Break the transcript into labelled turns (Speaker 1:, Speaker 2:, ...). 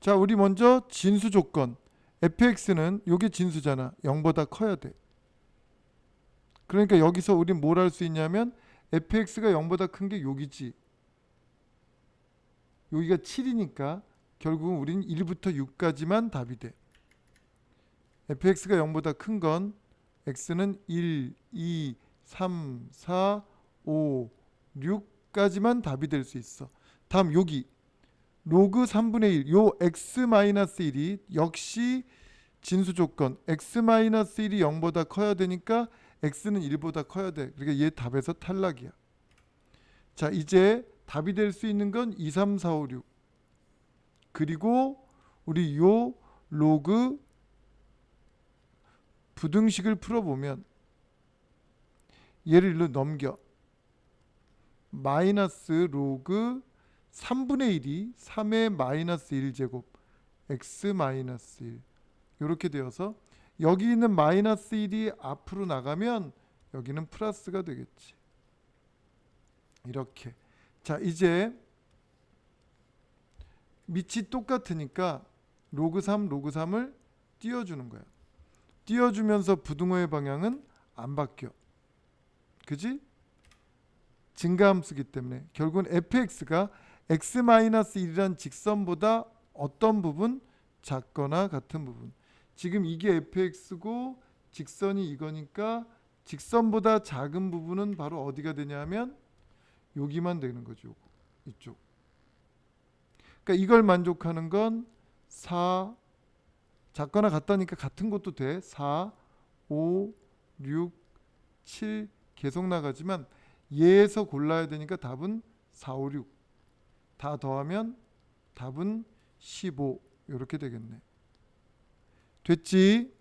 Speaker 1: 자, 우리 먼저 진수 조건. fx는 요게 진수잖아. 0보다 커야 돼. 그러니까 여기서 우린 뭘 할 수 있냐면 fx가 0보다 큰 게 여기지. 여기가 7이니까 결국은 우린 1부터 6까지만 답이 돼. fx가 0보다 큰 건 x는 1, 2, 3, 4, 5, 6까지만 답이 될 수 있어. 다음 여기 로그 3분의 1, 요 x-1이 역시 진수 조건 x-1이 0보다 커야 되니까 x는 1보다 커야 돼. 그러니까 얘 답에서 탈락이야. 자, 이제 답이 될 수 있는 건 2, 3, 4, 5, 6. 그리고 우리 요 로그 부등식을 풀어보면 얘를 일로 넘겨. 마이너스 로그 3분의 1이 3의 마이너스 1제곱 x 마이너스 1 이렇게 되어서 여기 있는 마이너스 1이 앞으로 나가면 여기는 플러스가 되겠지. 이렇게. 자, 이제 밑이 똑같으니까 로그 3 로그 3을 띄워 주는 거야. 띄워 주면서 부등호의 방향은 안 바뀌어. 그지? 증가함수기 때문에 결국은 fx가 x-1이란 직선보다 어떤 부분 작거나 같은 부분. 지금 이게 fx고 직선이 이거니까 직선보다 작은 부분은 바로 어디가 되냐면 여기만 되는 거죠. 이쪽. 그러니까 이걸 만족하는 건 4 작거나 같다니까 같은 것도 돼. 4 5 6 7 계속 나가지만 얘에서 골라야 되니까 답은 4, 5, 6. 다 더하면 답은 15 이렇게 되겠네. 됐지?